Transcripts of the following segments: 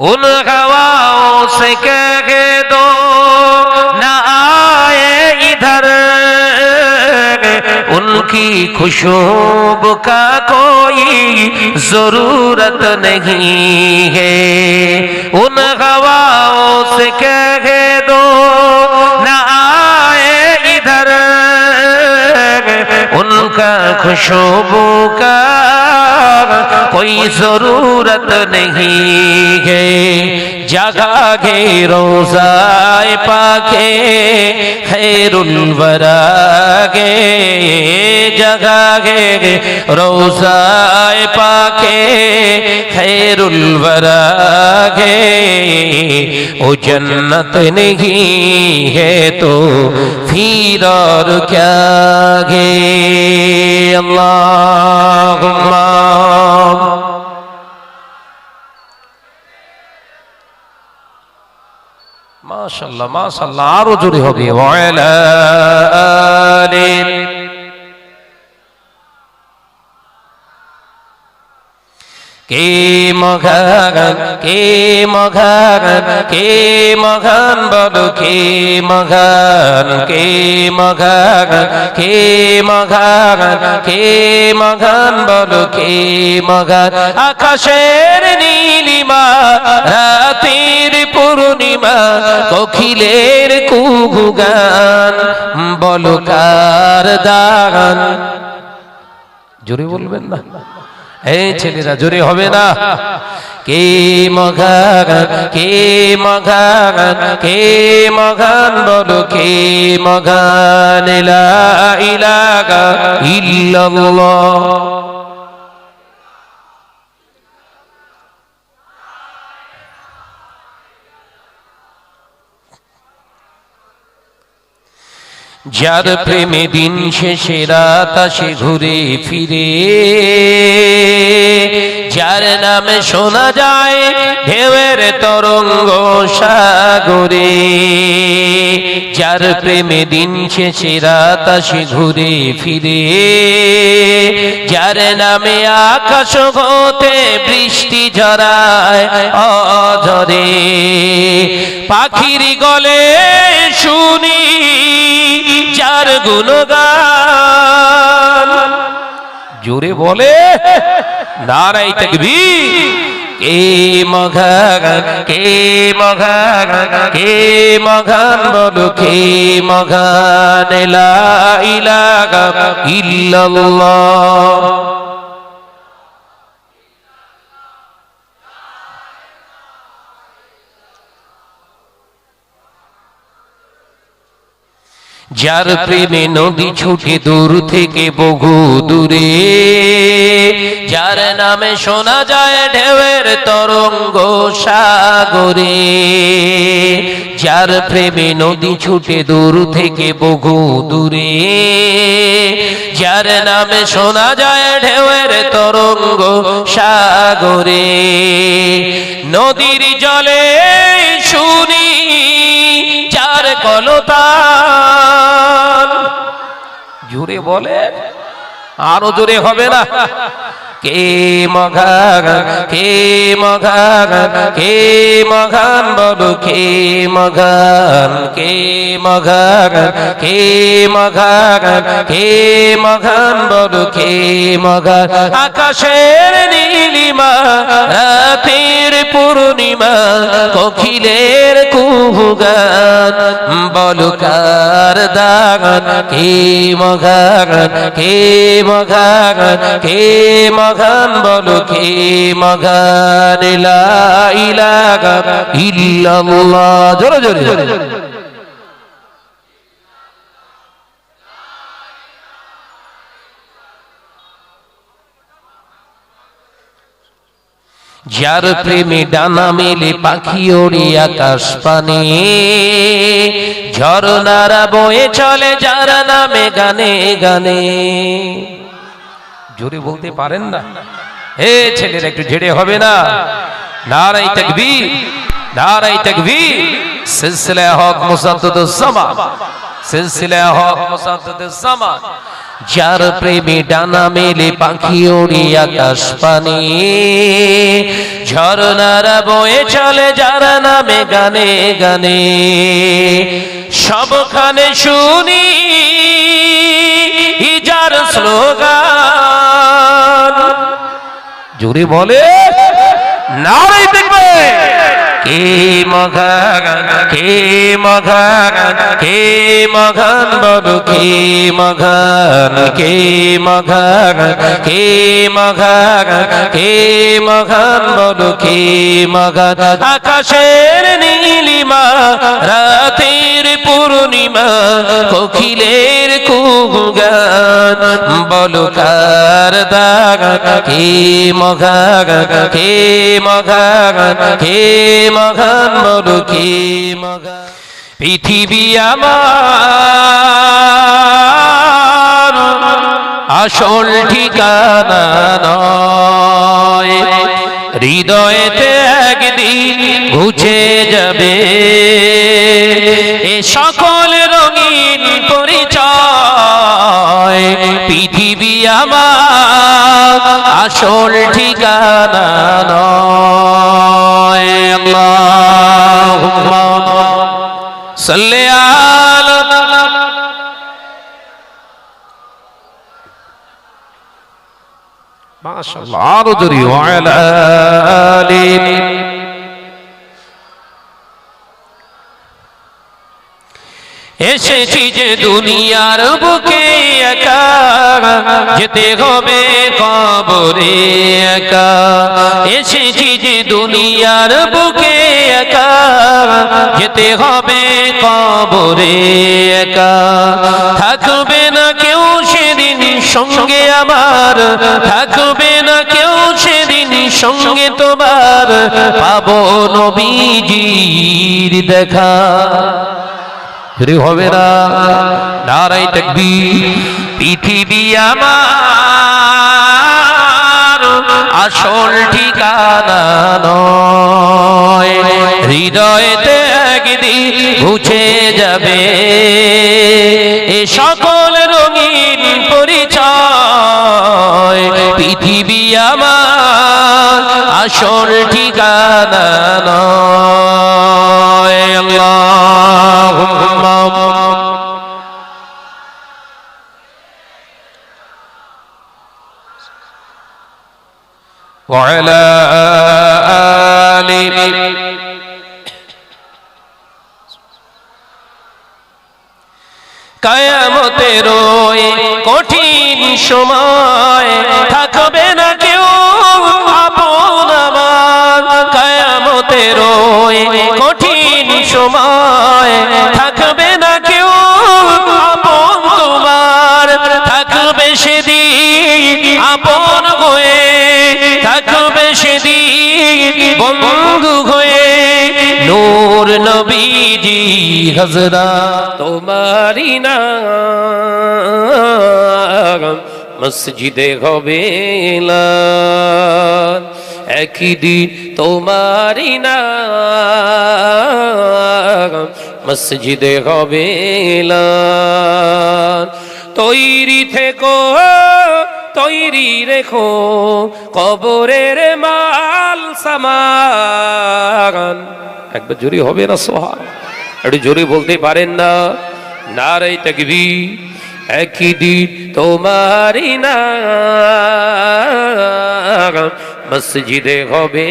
उन हवाओं से कह दो, न आए इधर। उनकी खुशोब का कोई ज़रूरत नहीं है। उन हवाओं खुशबू का कोई जरूरत नहीं है जगा गे रोजाए पाके खैरुल वरागे जगा गे रोजाए पाके खैरुल वरागे ओ जन्नत नहीं है तो फिर और क्या गे अल्लाहुम्मा মাশাল্লাহ মাশাল্লাহ আরো জোরে হবে ওয়ালা আলিন কে মঘান কে মঘান কে মঘান বলো, কে মঘান কে মঘান কে মঘান কে মঘান বলো, কে মঘান। আকাশের নীলিমা, রাতের পূর্ণিমা, কোকিলের কুহু গান, বলো কার দান। জোরে বলবেন না? এই ছেলেরা জোরে হবে না। কে মঘান কে মঘান কে মঘান বলো, কে মঘান ইলাগা ইল্লাল্লাহ। যার প্রেমে দিন শেষে রাত আসে ঘুরে ফিরে। যার নামে শোনা যায় ঢেউয়ের তরঙ্গ সাগরে। যার প্রেমে দিন শেষে রাত আসে ঘুরে ফিরে। যার নামে আকাশ হতে বৃষ্টি ঝরায় অঝরে। পাখির গলে শুনি যার গুণগান। জোরে বলে নারাই তকবি কে মঘান কে মঘান কে মঘান বলো, কে মঘান ইলাহা ইল্লাল্লাহ। যার প্রেমে নদী ছুটে দূর থেকে বহু দূরে, যার নামে শোনা যায় ঢেউয়ের তরঙ্গ সাগরে, যার প্রেমে নদী ছুটে দূর থেকে বহু দূরে, যার নামে শোনা যায় ঢেউয়ের তরঙ্গ সাগরে। নদীর জলে শুনি, যার কলতান জোরে বলে আরও জোরে হবে না। কে মঘান কে মঘান কে মঘান বলো কে মঘান কে মঘান কে মঘান কে মঘান বলো কে মঘান আকাশের নীলিমা, রাতের পূর্ণিমা, কোকিলের কুহুগান। বলো কার দাগান, কে মঘান কে মঘান কে মঘান বলো কে জোরে জোরে জোরে। যার প্রেমে ডানা মেলে পাখি ওড়ে আকাশ পানে ঝরনারা বয়ে চলে যার নামে গানে গানে। জোরে বলতে পারেন না। হে ছেলেরা, একটু ঝেড়ে হবে না। নারাই তকবি নারাই তকবি সিলসিলা হক মুসাদ্দুদুস সামা সিলসিলা হক মুসাদ্দুদুস সামা যার প্রেমে ডানা মেলে পাখি ওড়ি আকাশ পানি। ঝরনারা বয়ে চলে যার নামে গানে গানে। সবখানে শুনি যার স্লোগান জোরে বলে নারাই দেখবে কে মঘান কে মঘান কে মঘান বলো কে মঘান কে মঘান কে মঘান কে মঘান বলো কে মঘান আকাশের নীলিমা, রাতের পূর্ণিমা, কোকিলের কুগান বলো কার দাগ? কে মঘান কে মঘান কে মঘান বলো কে মঘান পৃথিবী আমার আসল ঠিকানা নয়। হৃদয়েতে একদিন ঘুচে যাবে। এ সকল রঙিন পরিচয় পৃথিবী আমার আসল ঠিকানা নয়। আলা মাশাআল্লাহ। আরও জোরে ওয়ালা আলি। এসেছি যে দুনিয়ার বুকে একা যেতে হবে কবরে একা। এসেছি যে দুনিয়ার বুকে যেতে হবে কবরে একা। থাকবে না কেউ সেদিন সঙ্গে আমার। থাকবে না কেউ সেদিন সঙ্গে তোমার। পাবো নবীজির দেখা। ফিরে হবে না নারাই থাকবি পৃথিবী আমার আসল ঠিকানা নয়। হৃদয়েতে একদিন মুছে যাবে এ সকল রঙিন পরিচয় পৃথিবী আমার আসল ঠিকানা নয় আল্লাহুম্মা وعلى آله কায়ামতের কঠিন সময় থাকবে না কেউ আপন আমার। কায়ামতের কঠিন সময় থাকবে না কেউ আপন তোমার। থাকবে সেদিন আপন হয়ে, থাকবে সেদিন বন্ধু হয়ে। নূর নবীজি হজরা তোমারি না মসজিদে হবে একই দিন তোমারি না মসজিদে হবে তৈরি থেকো, তৈরি রেখো কবরের মাল সামান। একবার জোরে হবে না সোহা একটু জোরে বলতে পারেন না নারাই তাকবি একই দিন তোমারই না মসজিদে হবে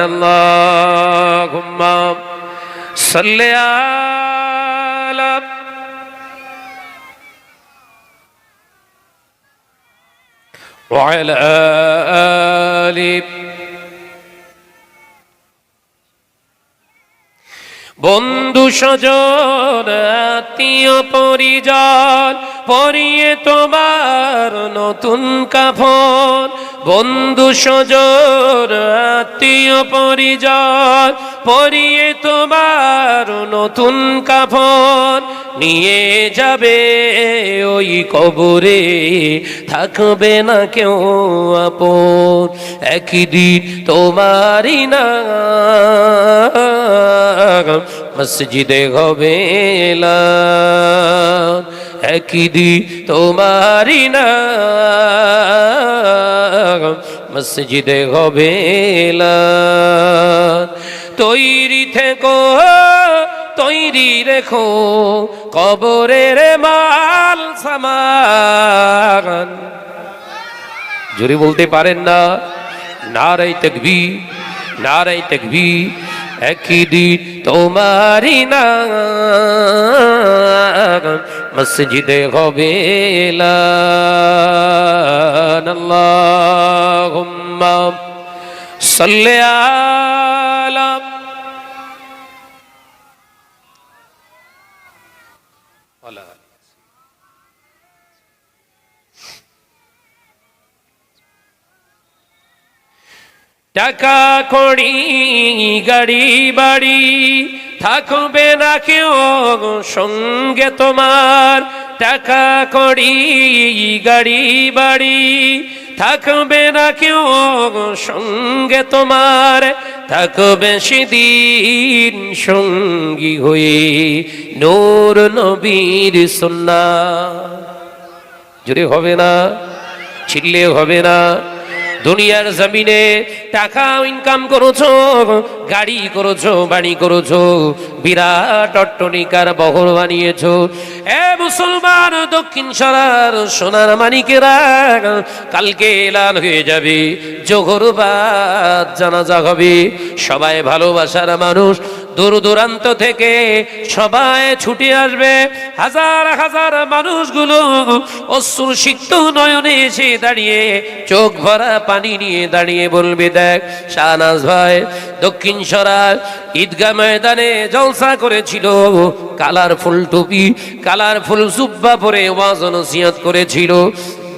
আল্লাহুম্মা সাল্লি আলা وعلى آله বন্ধু সজন আত্মীয় পরিজন, পরিয়ে তোমার নতুন কাফন। বন্ধু সজন আত্মীয় পরিজন, পরিয়ে তোমার নতুন কাফন। নিয়ে যাবে ওই কবরে। থাকবে না কেউ আপন একই দিন তোমারই না মসজিদে হবে এলান একই দি তোমারি না মসজিদে হবে তৈরি থেকো তৈরি রেখো কবরের মাল সামান জোরে বলতে পারেন না নারাই তকবি নারাই তকবি একই দিন তোমারি না মসজিদে হবে এলান। আল্লাহুম্মা টাকা কড়ি গাড়ি, বাড়ি থাকবে না কেউ সঙ্গে তোমার। টাকা কড়ি গাড়ি, বাড়ি থাকবে না কেউ সঙ্গে তোমার। থাকবে দিন সঙ্গী হয়ে নূর নবীর সন্না জুড়ে হবে না ছিললে হবে না। দুনিয়ার জমিনে টাকা ইনকাম করেছ, গাড়ি করেছ, বাড়ি করেছ, বিরাট অট্টনিকার বহর বানিয়েছো। এ মুসলমান, দক্ষিণ সরার সোনার মানিকেরা, কালকে এলান হয়ে যাবে, জোহর বাদ জানাজা হবে। সবাই ভালোবাসার মানুষ দূর দূরান্ত থেকে সবাই ছুটে আসবে। হাজার হাজার মানুষগুলো অশ্রু সিক্ত নয়নে এসে দাঁড়িয়ে, চোখ ভরা পানি নিয়ে দাঁড়িয়ে বলবে, দেখ, শাহনাজ ভাই, দক্ষিণ সরার ঈদগা ময়দানে জলসা করেছিল। কালার ফুল টুপি, কালার ফুল সুব্বা পরে ওয়াজ সিয়াত করেছিল।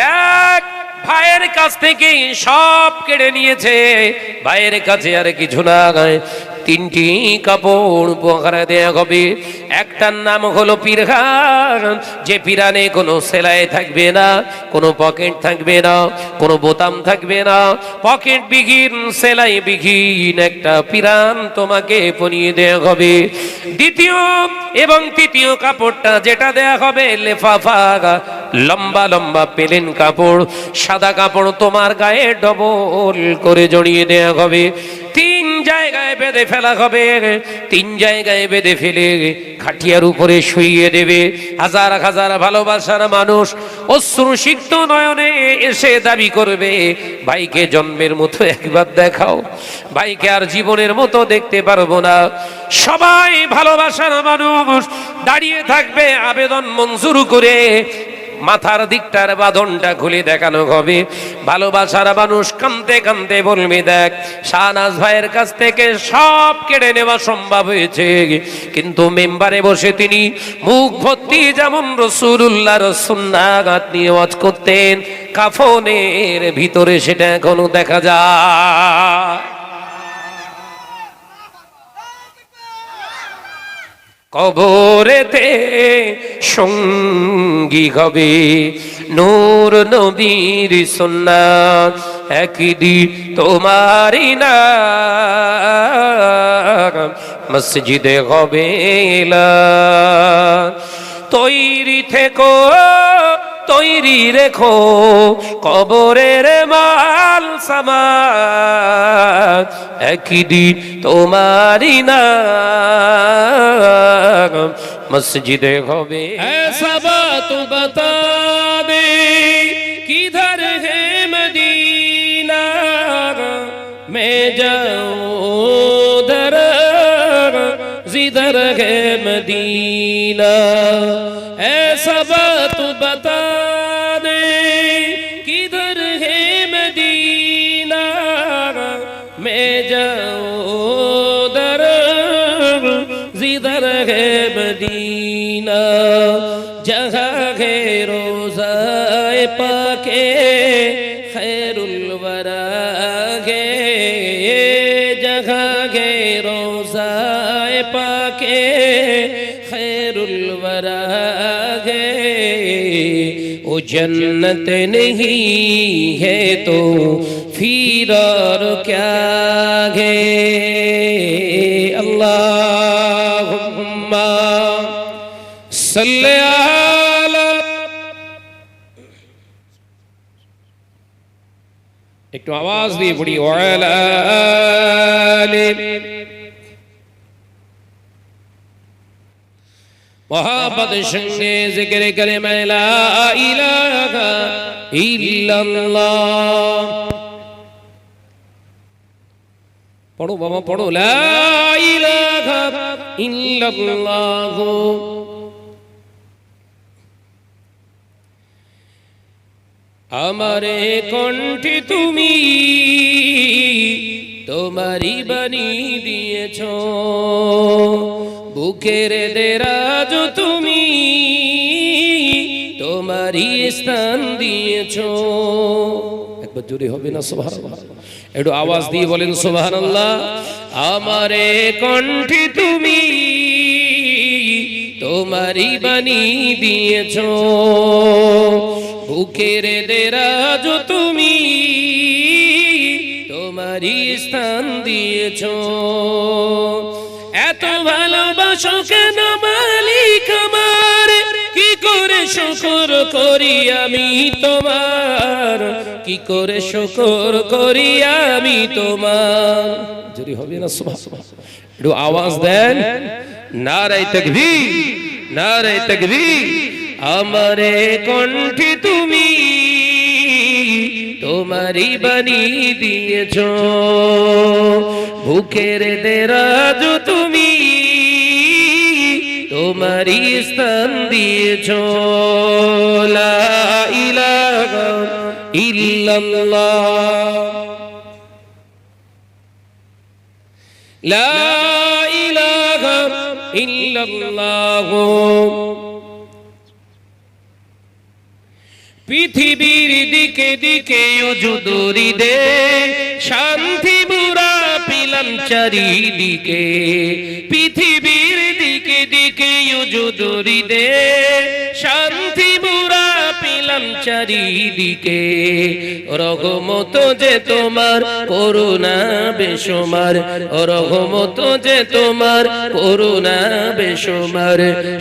দেখ, ভাইয়ের কাছ থেকে সব কেড়ে নিয়েছে। ভাইয়ের কাছে আর কিছু না তিনটি কাপড় উপহার দেয়া হবে। একটার নাম হলো পিরহান যে পিরানে কোনো সেলাই থাকবে না, কোনো পকেট থাকবে না, কোনো বোতাম থাকবে না। পকেট বিঘিন সেলাই বিঘিন একটা পিরান তোমাকে পনিয়ে দেয়া হবে। দ্বিতীয় এবং তৃতীয় কাপড়টা যেটা দেয়া হবে, লেফাফা, লম্বা লম্বা পেলেন কাপড়। সাদা কাপড় তোমার গায়ে ডবল করে জড়িয়ে দেয়া হবে। তিন জায়গায় বেঁধে ফেলা হবে। তিন জায়গায় বেঁধে ফেলে খাটিয়ার উপরে শুইয়ে দেবে। হাজার হাজার ভালোবাসার মানুষ অশ্রু সিক্ত নয়নে এসে দাবি করবে, ভাইকে জন্মের মতো একবার দেখাও। ভাইকে আর জীবনের মতো দেখতে পারব না। সবাই ভালোবাসার মানুষ দাঁড়িয়ে থাকবে আবেদন মঞ্জুর করে। মাথার দিকটার বাঁধনটা খুলে দেখানো হবে ভালোবাসার মানুষ কানতে কানতে বলবে দেখ, শাহনাজ ভাইয়ের কাছ থেকে সব কেড়ে নেওয়া সম্ভব হয়েছে। কিন্তু মেম্বারে বসে তিনি মুখ ভর্তি যেমন রসুল্লাহর সুন্নাগাত নিয়ে ওয়াজ করতেন, কাফনের ভিতরে সেটা এখনও দেখা যায়। কবরেতে সঙ্গী হবে। নূর নবীর সন্না একদি তোমারি না মসজিদে হবে তৈরি থেকো তৈরি রেখো কবরের মাল সামান, একদিন তোমারি না মসজিদে হবে। তো তু বতাবে কিধর হে মদিনা? মে যাওদর জিধর হে মদিনা। সব তু বতা جاؤ در زیدر ہے مدینہ جہاں ہے روزہ پاکے خیر الورا ہے جہاں ہے روزہ پاکے خیر الورا ہے وہ جنت نہیں ہے تو फिर और क्या गे अल्लाहुम्मा सल्ले একটু আওয়াজ দিয়ে পড়ি মহাপদ সঙ্গে জিকির করে মেলা ইলাহা ইল্লাল্লাহ। পড়ো বাবা, পড়ো। আমারে কণ্ঠে তুমি তোমারই বাণী দিয়েছ। বুকের দেরাজ তুমি তোমারই স্থান দিয়েছ। একবার জোরে হবে না সোভান একটু আওয়াজ দিয়ে বলেন সোভান আল্লাহ আমারে কণ্ঠে তুমি তোমারই বাণী দিয়েছ। বুকের দেরাজ তুমি তোমারই স্থান দিয়েছ। এত ভালোবাসো কেন মালিক আমার? কি করে শুকর করি আমি তোমার? কি করে শুকর করি আমি তোমার? যদি হবে না, সুবহান একটু আওয়াজ দেন। নারাই তকবীর নারাই তকবীর। আমারে কণ্ঠে তুমি তোমারই বাণী দিয়েছ। বুকের দেরাজ তুমি তোমারই স্থান দিয়েছ। পৃথিবীর দিকে দিকে অজুদুরি দে শান্তি বুড়া পিলাম চারিদিকে। অজুদুরি দে শান্তি বুড়া পিলাম চারিদিকে। রগমত যে তোমার করুণা বেসমার রগমত যে তোমার করুণা বেসমার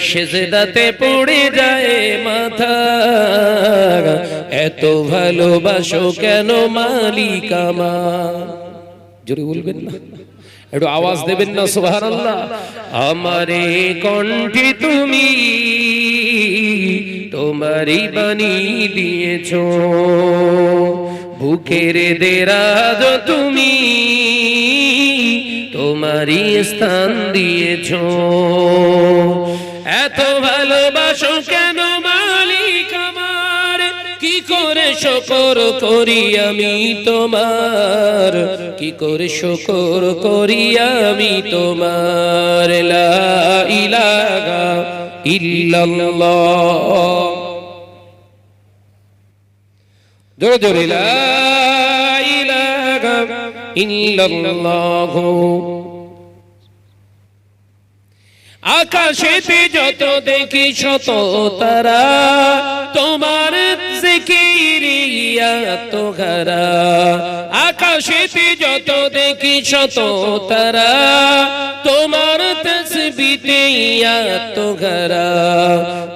সেজদাতে পড়ে যায় মাথা। এত ভালোবাসো কেন মালিকামা জোরে বলবেন না। একটু আওয়াজ দেবেন না সুবাহ আমারে কণ্ঠে তুমি তোমারই বাণী দিয়েছ। বুকের দেরাজ তুমি তোমারই স্থান দিয়েছ। এত ভালোবাসো কেন মালিক শকর করি আমি তোমার। কি করে শকর করি আমি তোমার? লা ইলাহা ইল্লাল্লাহ। জোরে জোরে, লা যত দেখি শত তারা। তোমার জিকিরিয়া তো ঘরা আকাশেতে যত দেখি শত তারা, তোমার তসবিতে তো ঘরা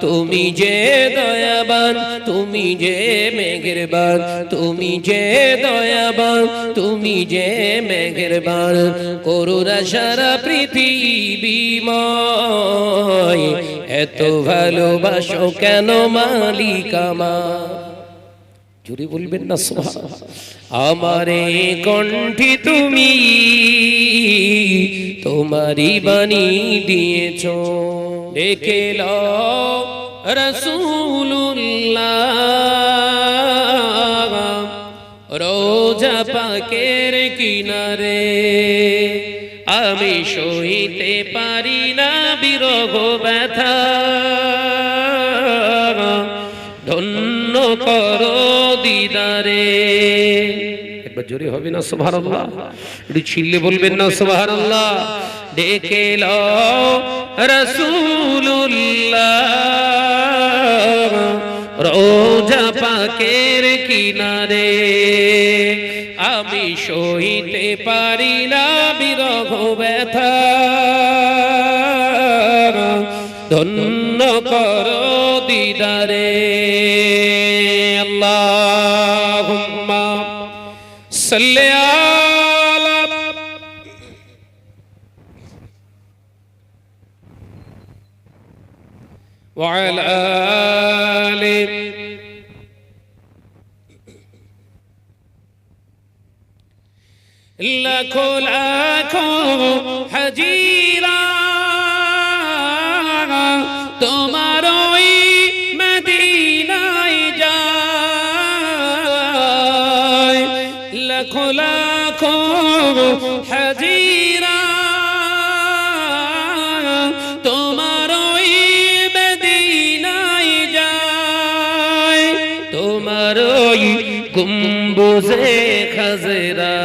তুমি যে দয়াবান, তুমি যে মেঘেরবান তুমি যে দয়াবান, তুমি যে মেঘেরবান করুণা সারা পৃথিবীময় এত ভালোবাসো কেন মালিক জুড়ে বলবেন না সোহা আমারে কণ্ঠে তুমি তোমারই বাণী দিয়েছ। ডেকে রসুল্লাহ রোজা পাকের কিনারে আমি সহিতে পারি না বিরহ ব্যথা। ধন্য করো একবার জোরে হবে না সোভার আল্লাহ একটু ছিললে বলবেন না সোভার আল্লাহ ডেকে রোজা পাকের কিনারে। আমি সইতে পারি না বিরহ ব্যথা। ধন্য কর দিদারে। صل على وعلى آل لكل أكو حجيب. লাখো লাখো হাজিরা, তোমার ওই মদিনায় যায়, তোমার ওই গুম্বুজে খাজরা।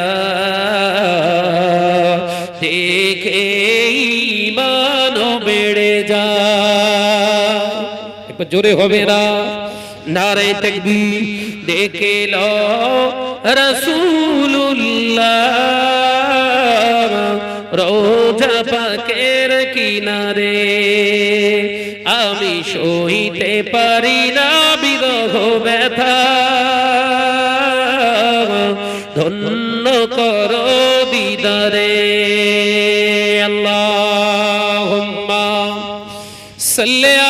দেখে ইমান বেড়ে যায়। একবার জোরে হবে না নারে তকবি দেখে লো রসুল্লাহ রোজা পাকের কিনারে আমি সইতে পারি না বিরহ ব্যথা। ধন্য কর দিদারে আল্লাহ সাল্লি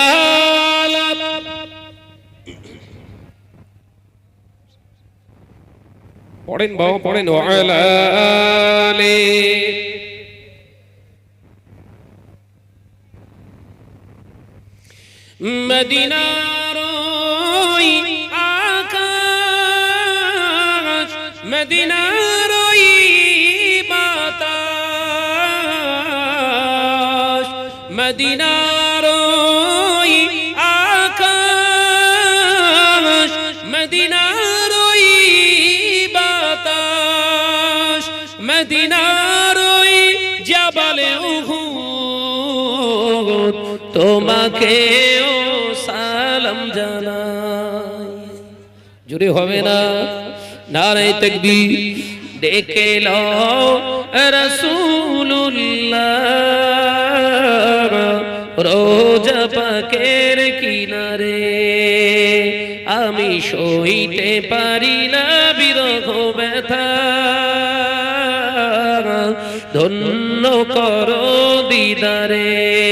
পড়েন বাবা পড়েন ওয়ালা মদিনার ওই আকাশ মদিনার ওই বাতাস মদিনার তোমাকে ও সালাম জানাই। জুড়ে হবে না? নারায় তকবি ডেকে লো রসুল্লাহ রোজা পাকের কিনারে। আমি সইতে পারি না বিরহ ব্যথা। ধন্য করো দিদারে।